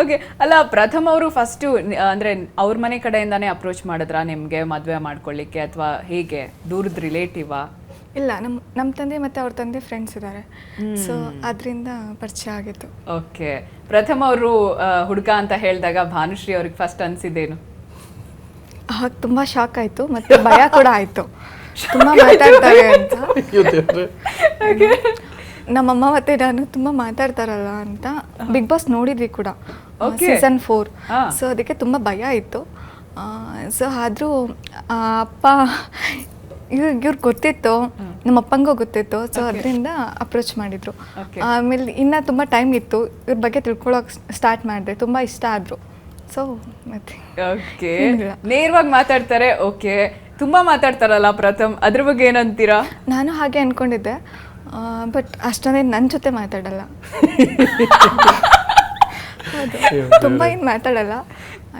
Okay ಅಲ್ಲ ಪ್ರಥಮ್ ಅವರು first ಅಂದ್ರೆ ಅವ್ರ ಮನೆ ಕಡೆಯಿಂದಾನೇ ಅಪ್ರೋಚ್ ಮಾಡಿದ್ರ ನಿಮ್ಗೆ ಮದ್ವೆ ಮಾಡ್ಕೊಳ್ಳಿಕ್ಕೆ ಅಥವಾ ಹೇಗೆ? ದೂರದ ರಿಲೇಟಿವಾ ಇಲ್ಲ ನಮ್ಮ ನಮ್ಮ ತಂದೆ ಮತ್ತೆ ಅವ್ರ ತಂದೆ ಫ್ರೆಂಡ್ಸ್ ಇದ್ದಾರೆ ಸೊ ಅದರಿಂದ ಪರಿಚಯ ಆಗಿತ್ತು. ಓಕೆ ಪ್ರಥಮ ಅವರು ಹುಡುಗ ಅಂತ ಹೇಳಿದಾಗ ಭಾನುಶ್ರೀ ಅವ್ರಿಗೆ ಫಸ್ಟ್ ಅನ್ಸಿದ್ದೇನು? ಆಗ ತುಂಬಾ ಶಾಕ್ ಆಯಿತು ಮತ್ತೆ ಭಯ ಕೂಡ ಆಯಿತು. ತುಂಬ ಮಾತಾಡ್ತಾರೆ ಅಂತ. ನಮ್ಮಮ್ಮ ಮತ್ತೆ ನಾನು ತುಂಬಾ ಮಾತಾಡ್ತಾರಲ್ಲ ಅಂತ ಬಿಗ್ ಬಾಸ್ ನೋಡಿದ್ವಿ ಕೂಡ Okay. ಸೀಸನ್ ಫೋರ್ ಹಾ. ಸೊ ಅದಕ್ಕೆ ತುಂಬಾ ಭಯ ಇತ್ತು. ಸೊ ಆದ್ರೂ ಅಪ್ಪ ಇವ್ರು ಇವ್ರಿಗೆ ಗೊತ್ತಿತ್ತು ನಮ್ಮ ಅಪ್ಪಂಗೂ ಗೊತ್ತಿತ್ತು. ಸೊ ಅದರಿಂದ ಅಪ್ರೋಚ್ ಮಾಡಿದ್ರು. Okay. ಆಮೇಲೆ ಇನ್ನ ತುಂಬ ಟೈಮ್ ಇತ್ತು. ಇವ್ರ ಬಗ್ಗೆ ತಿಳ್ಕೊಳಕ್ ಸ್ಟಾರ್ಟ್ ಮಾಡಿದೆ. ತುಂಬ ಇಷ್ಟ ಆದ್ರು. ಸೊ ಮತ್ತೆ ಓಕೆ ಏನಿಲ್ಲ. ನೇರವಾಗಿ ಮಾತಾಡ್ತಾರೆ. ಓಕೆ ತುಂಬಾ ಮಾತಾಡ್ತಾರಲ್ಲ ಪ್ರಥಮ್. ಅದ್ರ ಬಗ್ಗೆ ಏನಂತೀರಾ? ನಾನು ಹಾಗೆ ಅನ್ಕೊಂಡಿದ್ದೆ. ಬಟ್ ಅಷ್ಟೊಂದೇ ನನ್ನ ಜೊತೆ ಮಾತಾಡಲ್ಲ. ಹೌದು. ತುಂಬ ಏನು ಮಾತಾಡಲ್ಲ.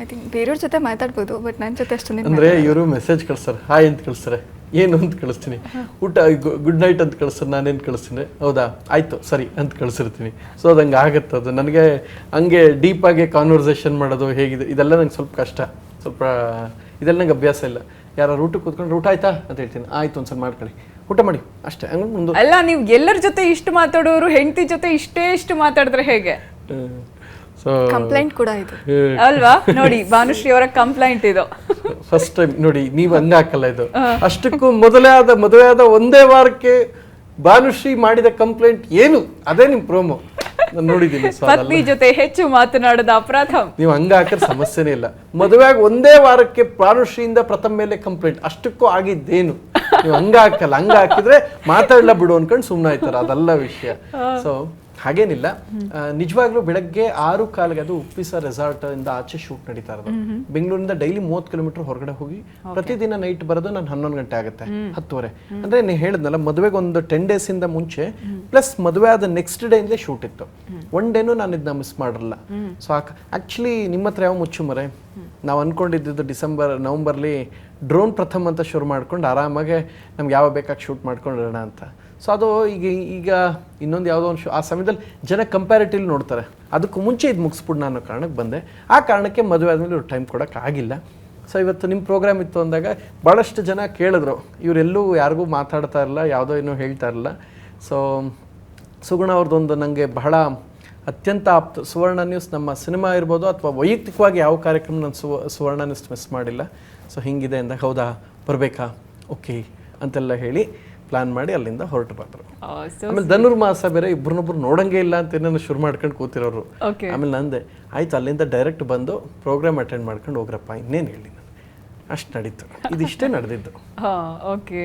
ಐ ಥಿಂಕ್ ಬೇರೆಯವ್ರ ಜೊತೆ ಮಾತಾಡ್ಬೋದು ಬಟ್ ನನ್ನ ಜೊತೆ ಅಷ್ಟೊಂದೇ ಅಂದ್ರೆ ಇವರು ಮೆಸೇಜ್ ಕಳಿಸ್ತಾರೆ ಹಾಯ್ ಅಂತ ಕಳಿಸ್ತಾರೆ ಏನು ಅಂತ ಕಳಿಸ್ತೀನಿ ಊಟ ಗುಡ್ ನೈಟ್ ಅಂತ ಕಳಿಸ್ತಾರೆ ನಾನೇನು ಕಳಿಸ್ತೀನಿ ಹೌದಾ ಆಯಿತು ಸರಿ ಅಂತ ಕಳಿಸಿರ್ತೀನಿ. ಸೊ ಅದು ಹಂಗೆ ಆಗುತ್ತೆ ಅದು ನನಗೆ ಹಂಗೆ ಡೀಪಾಗಿ ಕಾನ್ವರ್ಸೇಷನ್ ಮಾಡೋದು ಹೇಗಿದೆ ಇದೆಲ್ಲ ನಂಗೆ ಸ್ವಲ್ಪ ಕಷ್ಟ ಸ್ವಲ್ಪ ಇದೆಲ್ಲ ನಂಗೆ ಅಭ್ಯಾಸ ಇಲ್ಲ. ಯಾರು ಊಟಕ್ಕೆ ಕೂತ್ಕೊಂಡು ಊಟ ಆಯ್ತಾ? ಅಂತ ಹೇಳ್ತೀನಿ ಆಯ್ತು ಒಂದ್ಸಲ ಮಾಡ್ಕೊಳ್ಳಿ. ಊಟ ಮಾಡಿ. ಅಷ್ಟೇ ಹಂಗೆ ಮುಂದೆ ಅಲ್ಲ ನೀವು ಎಲ್ಲರ ಜೊತೆ ಇಷ್ಟು ಮಾತಾಡೋರು ಹೆಂಡತಿ ಜೊತೆ ಇಷ್ಟೇ ಇಷ್ಟು ಮಾತಾಡಿದ್ರೆ ಹೇಗೆ? ಸೊ ಕಂಪ್ಲೇಂಟ್ ಕೂಡ ಇದು. ಅಲ್ವಾ? ನೋಡಿ ಭಾನುಶ್ರೀ ಅವರ ಕಂಪ್ಲೇಂಟ್ ಇದು. ಫಸ್ಟ್ ಟೈಮ್ ನೋಡಿ ನೀವು ಹಂಗ ಹಾಕಲ್ಲ ಇದು. ಅಷ್ಟಕ್ಕೂ ಮೊದಲೇ ಆದ ಮದುವೆ ಆದ ಒಂದೇ ವಾರಕ್ಕೆ ಭಾನುಶ್ರೀ ಮಾಡಿದ ಕಂಪ್ಲೇಂಟ್ ಏನು? ಅದೇ ನಿಮ್ ಪ್ರೋಮೋ ನಾನು ನೋಡಿದ್ದೀನಿ ಸೊ ಪತ್ನಿ ಜೊತೆ ಹೆಚ್ಚು ಮಾತನಾಡದ ಅಪರಾಧ. ನೀವು ಹಂಗ ಹಾಕಿದ್ರೆ ಸಮಸ್ಯೆನೇ ಇಲ್ಲ. ಮದುವೆಯಾಗ ಒಂದೇ ವಾರಕ್ಕೆ ಭಾನುಶ್ರೀಯಿಂದ ಪ್ರಥಮ ಮೇಲೆ ಕಂಪ್ಲೇಂಟ್ ಅಷ್ಟಕ್ಕೂ ಆಗಿದ್ದೇನು? ನೀವು ಹಂಗ ಹಾಕಲ್ಲ ಹಂಗ ಹಾಕಿದ್ರೆ ಮಾತಾಡ್ಲ ಬಿಡು ಅನ್ಕೊಂಡು ಸುಮ್ಮನೆ ಆಯ್ತಾರ ಅದಲ್ಲ ವಿಷಯ. ಸೊ ಹಾಗೇನಿಲ್ಲ. ನಿಜವಾಗ್ಲೂ ಬೆಳಗ್ಗೆ ಆರು ಕಾಲಿಗೆ ಅದು ಉಪ್ಪಿಸ ರೆಸಾರ್ಟ್ ಇಂದ ಆಚೆ ಶೂಟ್ ನಡೀತಾ ಇರೋದು. ಬೆಂಗಳೂರಿಂದ ಡೈಲಿ ಮೂವತ್ತು ಕಿಲೋಮೀಟರ್ ಹೊರಗಡೆ ಹೋಗಿ ಪ್ರತಿದಿನ ನೈಟ್ ಬರೋದು ನಾನು ಹನ್ನೊಂದು ಗಂಟೆ ಆಗುತ್ತೆ ಹತ್ತುವರೆ. ಅಂದ್ರೆ ನೀವು ಹೇಳಿದ್ನಲ್ಲ ಮದುವೆಗೆ ಒಂದು ಟೆನ್ ಡೇಸ್ ಇಂದ ಮುಂಚೆ ಪ್ಲಸ್ ಮದುವೆ ಆದ ನೆಕ್ಸ್ಟ್ ಡೇ ಇಂದ ಶೂಟ್ ಇತ್ತು. ಒನ್ ಡೇನು ನಾನು ಇದನ್ನ ಮಿಸ್ ಮಾಡಿರಲ್ಲ. ಸೊ ಆಕ್ಚುಲಿ ನಿಮ್ಮ ಹತ್ರ ಯಾವ ಮುಚ್ಚುಮರೆ ನಾವು ಅಂದ್ಕೊಂಡಿದ್ದು ಡಿಸೆಂಬರ್, ನವಂಬರ್ಲಿ ಡ್ರೋನ್ ಪ್ರಥಮ್ ಅಂತ ಶುರು ಮಾಡ್ಕೊಂಡು ಆರಾಮಾಗೆ ನಮ್ಗೆ ಯಾವ ಬೇಕಾಗಿ ಶೂಟ್ ಮಾಡ್ಕೊಂಡಿರೋಣ ಅಂತ. ಸೊ ಅದು ಈಗ ಈಗ ಇನ್ನೊಂದು ಯಾವುದೋ ಒಂದು ಶೂ ಆ ಸಮಯದಲ್ಲಿ ಜನ ಕಂಪ್ಯಾರಿಟಿವ್ಲಿ ನೋಡ್ತಾರೆ. ಅದಕ್ಕೂ ಮುಂಚೆ ಇದು ಮುಗಿಸ್ಬಿಟ್ಟು ನಾನು ಕಾರಣಕ್ಕೆ ಬಂದೆ. ಆ ಕಾರಣಕ್ಕೆ ಮದುವೆ ಆದಮೇಲೆ ಇವ್ರು ಟೈಮ್ ಕೊಡೋಕ್ಕಾಗಿಲ್ಲ ಸೊ ಇವತ್ತು ನಿಮ್ಮ ಪ್ರೋಗ್ರಾಮ್ ಇತ್ತು ಅಂದಾಗ ಭಾಳಷ್ಟು ಜನ ಕೇಳಿದ್ರು. ಇವರೆಲ್ಲೂ ಯಾರಿಗೂ ಮಾತಾಡ್ತಾ ಇರಲ್ಲ, ಯಾವುದೋ ಏನೂ ಹೇಳ್ತಾ ಇರಲ್ಲ. ಸೊ ಸುಗುಣ ಅವ್ರದ್ದೊಂದು ನನಗೆ ಬಹಳ ಅತ್ಯಂತ ಆಪ್ತ ಸುವರ್ಣ ನ್ಯೂಸ್ ನಮ್ಮ ಸಿನಿಮಾ ಇರ್ಬೋದು ಅಥವಾ ವೈಯಕ್ತಿಕವಾಗಿ ಯಾವ ಕಾರ್ಯಕ್ರಮ ನಾನು ಸುವ ಸುವರ್ಣ ನ್ಯೂಸ್ ಮಿಸ್ ಮಾಡಿಲ್ಲ. ಸೊ ಹಿಂಗಿದೆ ಅಂದಾಗ ಹೌದಾ? ಬರಬೇಕಾ? ಓಕೆ ಅಂತೆಲ್ಲ ಹೇಳಿ ಪ್ಲಾನ್ ಮಾಡಿ ಅಲ್ಲಿಂದ ಹೊರಟು ಬಂದರು. ಆಮೇಲೆ ಧನುರ್ಮಾಸ ಬೇರೆ ಇಬ್ಬರನ್ನೊಬ್ರು ನೋಡಂಗೆ ಇಲ್ಲ ಅಂತ ಏನೋ ಶುರು ಮಾಡ್ಕೊಂಡು ಕೂತಿರೋರು. ಓಕೆ. ಆಮೇಲೆ ನಂದೆ ಆಯ್ತು ಅಲ್ಲಿಂದ ಡೈರೆಕ್ಟ್ ಬಂದು ಪ್ರೋಗ್ರಾಮ್ ಅಟೆಂಡ್ ಮಾಡ್ಕೊಂಡು ಹೋಗ್ರಪ್ಪ ಇನ್ನೇನು ಹೇಳಿ ನಾನು. ಅಷ್ಟು ನಡೀತು. ಇದಿಷ್ಟೇ ನಡೆದಿದ್ದು. ಹಾ ಓಕೆ.